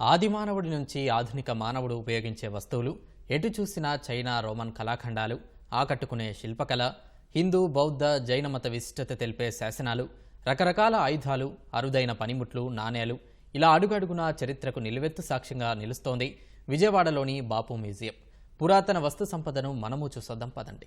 ఆది మానవుడి నుంచి ఆధునిక మానవుడు ఉపయోగించే వస్తువులు ఎటు చూసినా చైనా రోమన్ కళాఖండాలు ఆకట్టుకునే శిల్పకళ హిందూ బౌద్ధ జైన మత విశిష్టత తెలిపే శాసనాలు రకరకాల ఆయుధాలు అరుదైన పనిముట్లు నాణేలు ఇలా అడుగడుగునా చరిత్రకు నిలువెత్తు సాక్ష్యంగా నిలుస్తోంది విజయవాడలోని బాపు మ్యూజియం. పురాతన వస్తు సంపదను మనము చూసొద్దాం పదండి.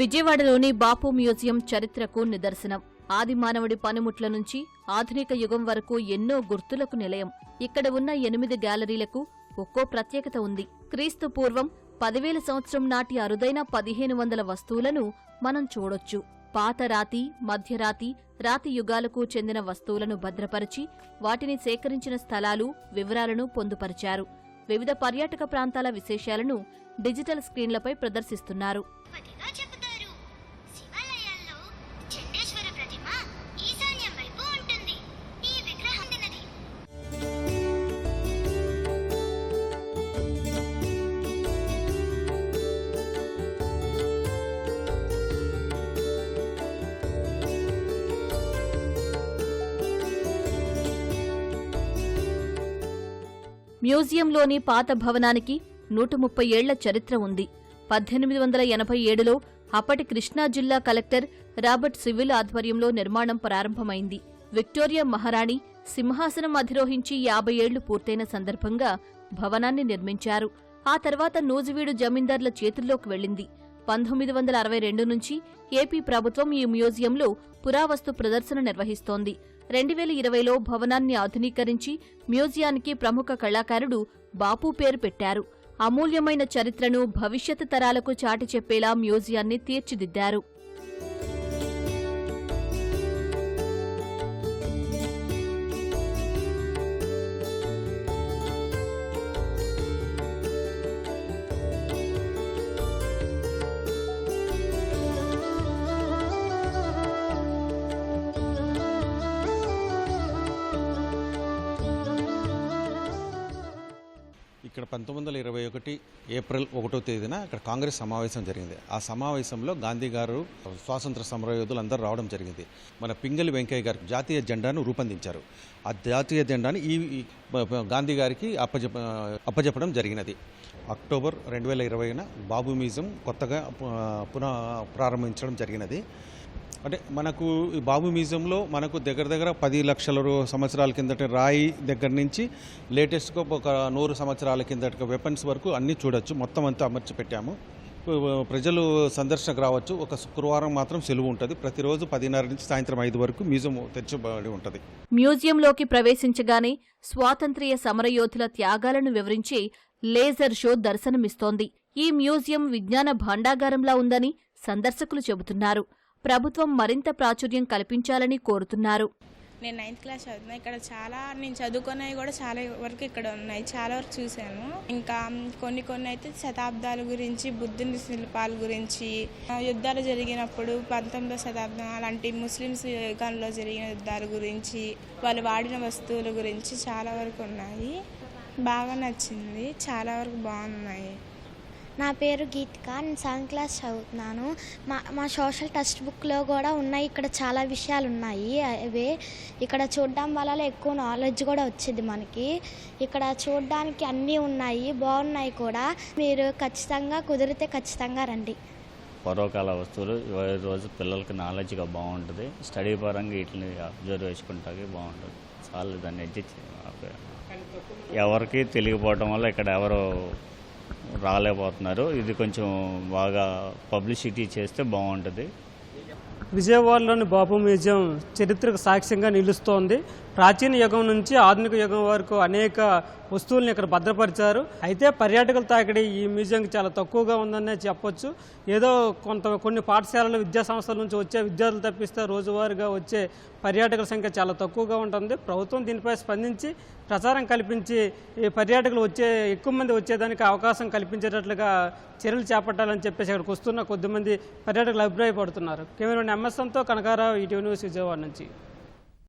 విజయవాడలోని బాపు మ్యూజియం చరిత్రకు నిదర్శనం. ఆదిమానవుడి పనిముట్ల నుంచి ఆధునిక యుగం వరకు ఎన్నో గుర్తులకు నిలయం. ఇక్కడ ఉన్న ఎనిమిది గ్యాలరీలకు ఒక్కో ప్రత్యేకత ఉంది. క్రీస్తు పూర్వం పదివేల సంవత్సరం నాటి అరుదైన పదిహేను వందల వస్తువులను మనం చూడొచ్చు. పాత రాతి మధ్యరాతి రాతి యుగాలకు చెందిన వస్తువులను భద్రపరిచి వాటిని సేకరించిన స్థలాలు వివరాలను పొందుపరిచారు. వివిధ పర్యాటక ప్రాంతాల విశేషాలను డిజిటల్ స్క్రీన్లపై ప్రదర్శిస్తున్నారు. మ్యూజియంలోని పాత భవనానికి నూట ముప్పై ఏళ్ళ చరిత్ర ఉంది. పద్దెనిమిది వందల ఎనభై ఏడులో అప్పటి కృష్ణా జిల్లా కలెక్టర్ రాబర్ట్ సివిల్ ఆధ్వర్యంలో నిర్మాణం ప్రారంభమైంది. విక్టోరియా మహారాణి సింహాసనం అధిరోహించి యాభై ఏళ్ళు పూర్తయిన సందర్భంగా భవనాన్ని నిర్మించారు. ఆ తర్వాత నూజివీడు జమీందార్ల చేతుల్లోకి వెళ్ళింది. పంతొమ్మిది వందల అరవై రెండు నుంచి ఏపీ ప్రభుత్వం ఈ మ్యూజియంలో పురావస్తు ప్రదర్శన నిర్వహిస్తోంది. రెండు వేల ఇరవైలో భవనాన్ని ఆధునీకరించి మ్యూజియానికి ప్రముఖ కళాకారుడు బాపు పేరు పెట్టారు. అమూల్యమైన చరిత్రను భవిష్యత్ తరాలకు చాటి చెప్పేలా మ్యూజియాన్ని తీర్చిదిద్దారు. ఇక్కడ పంతొమ్మిది వందల ఇరవై ఒకటి ఏప్రిల్ ఒకటో తేదీన ఇక్కడ కాంగ్రెస్ సమావేశం జరిగింది. ఆ సమావేశంలో గాంధీ గారు స్వాతంత్ర సమరయోధులు అందరూ రావడం జరిగింది. మన పింగలి వెంకయ్య గారు జాతీయ జెండాను రూపొందించారు. ఆ జాతీయ జెండాను ఈ గాంధీ గారికి అప్పజెప్ప అప్పజెప్పడం జరిగినది. అక్టోబర్ రెండు వేల ఇరవైన బాబు మ్యూజియం కొత్తగా పునః ప్రారంభించడం జరిగినది. అంటే మనకు ఈ బాబు మ్యూజియంలో మనకు దగ్గర దగ్గర పది లక్షల సంవత్సరాల కిందట రాయి దగ్గర నుంచి లేటెస్ట్గా ఒక నూరు సంవత్సరాల కిందట వెపన్స్ వరకు అన్నీ చూడొచ్చు. మొత్తం అంతా అమర్చి పెట్టాము. ప్రజలు సందర్శనకు రావచ్చు. ఒక శుక్రవారం మాత్రం సెలవు ఉంటుంది. ప్రతిరోజు పదిన్నర నుంచి సాయంత్రం ఐదు వరకు మ్యూజియం తెచ్చబడి ఉంటుంది. మ్యూజియంలోకి ప్రవేశించగానే స్వాతంత్ర్య సమరయోధుల త్యాగాలను వివరించి లేజర్ షో దర్శనమిస్తోంది. ఈ మ్యూజియం విజ్ఞాన భాండాగారంలా ఉందని సందర్శకులు చెబుతున్నారు. ప్రభుత్వం మరింత ప్రాచుర్యం కల్పించాలని కోరుతున్నారు. నేను నైన్త్ క్లాస్ చదువుతున్నా. ఇక్కడ చాలా నేను చదువుకున్నవి కూడా చాలా వరకు ఇక్కడ ఉన్నాయి. చాలా వరకు చూశాను. ఇంకా కొన్ని కొన్ని అయితే శతాబ్దాల గురించి బుద్ధుని శిల్పాల గురించి యుద్ధాలు జరిగినప్పుడు పంతొమ్మిదో శతాబ్దం అలాంటి ముస్లిమ్స్ యుగంలో జరిగిన యుద్ధాల గురించి వాళ్ళు వాడిన వస్తువుల గురించి చాలా వరకు ఉన్నాయి. బాగా నచ్చింది. చాలా వరకు బాగున్నాయి. నా పేరు గీతిక నేను సెవెంత్ క్లాస్ చదువుతున్నాను. మా మా సోషల్ టెక్స్ట్ బుక్లో కూడా ఉన్నాయి ఇక్కడ చాలా విషయాలు ఉన్నాయి అవే ఇక్కడ చూడడం వల్ల ఎక్కువ నాలెడ్జ్ కూడా వచ్చింది మనకి. ఇక్కడ చూడడానికి అన్నీ ఉన్నాయి బాగున్నాయి కూడా. మీరు ఖచ్చితంగా కుదిరితే ఖచ్చితంగా రండి. పూర్వకాల వస్తువులు రోజు పిల్లలకి నాలెడ్జ్గా బాగుంటుంది. స్టడీ పరంగా వీటిని అబ్జర్వ్ చేసుకుంటాకి బాగుంటుంది. చాలా దాన్ని ఎడ్జిట్ ఎవరికి తెలియకపోవడం వల్ల ఇక్కడ ఎవరు రాలేకపోతున్నారు. ఇది కొంచెం బాగా పబ్లిసిటీ చేస్తే బాగుంటుంది. విజయవాడలోని బాపు మ్యూజియం చరిత్రకు సాక్ష్యంగా నిలుస్తోంది. ప్రాచీన యుగం నుంచి ఆధునిక యుగం వరకు అనేక వస్తువులను ఇక్కడ భద్రపరిచారు. అయితే పర్యాటకుల తాకిడి ఈ మ్యూజియంకి చాలా తక్కువగా ఉందనే చెప్పొచ్చు. ఏదో కొంత కొన్ని పాఠశాలలు విద్యా సంస్థల నుంచి వచ్చే విద్యార్థులు తప్పిస్తే రోజువారీగా వచ్చే పర్యాటకుల సంఖ్య చాలా తక్కువగా ఉంటుంది. ప్రభుత్వం దీనిపై స్పందించి ప్రచారం కల్పించి ఈ పర్యాటకులు వచ్చే ఎక్కువ మంది వచ్చేదానికి అవకాశం కల్పించేటట్లుగా చర్యలు చేపట్టాలని చెప్పేసి అక్కడికి వస్తున్న కొద్దిమంది పర్యాటకులు అభిప్రాయపడుతున్నారు. కెమెరా ఎంఎస్ఎంతో కనకారావు ఈటీవీ న్యూస్ విజయవాడ నుంచి.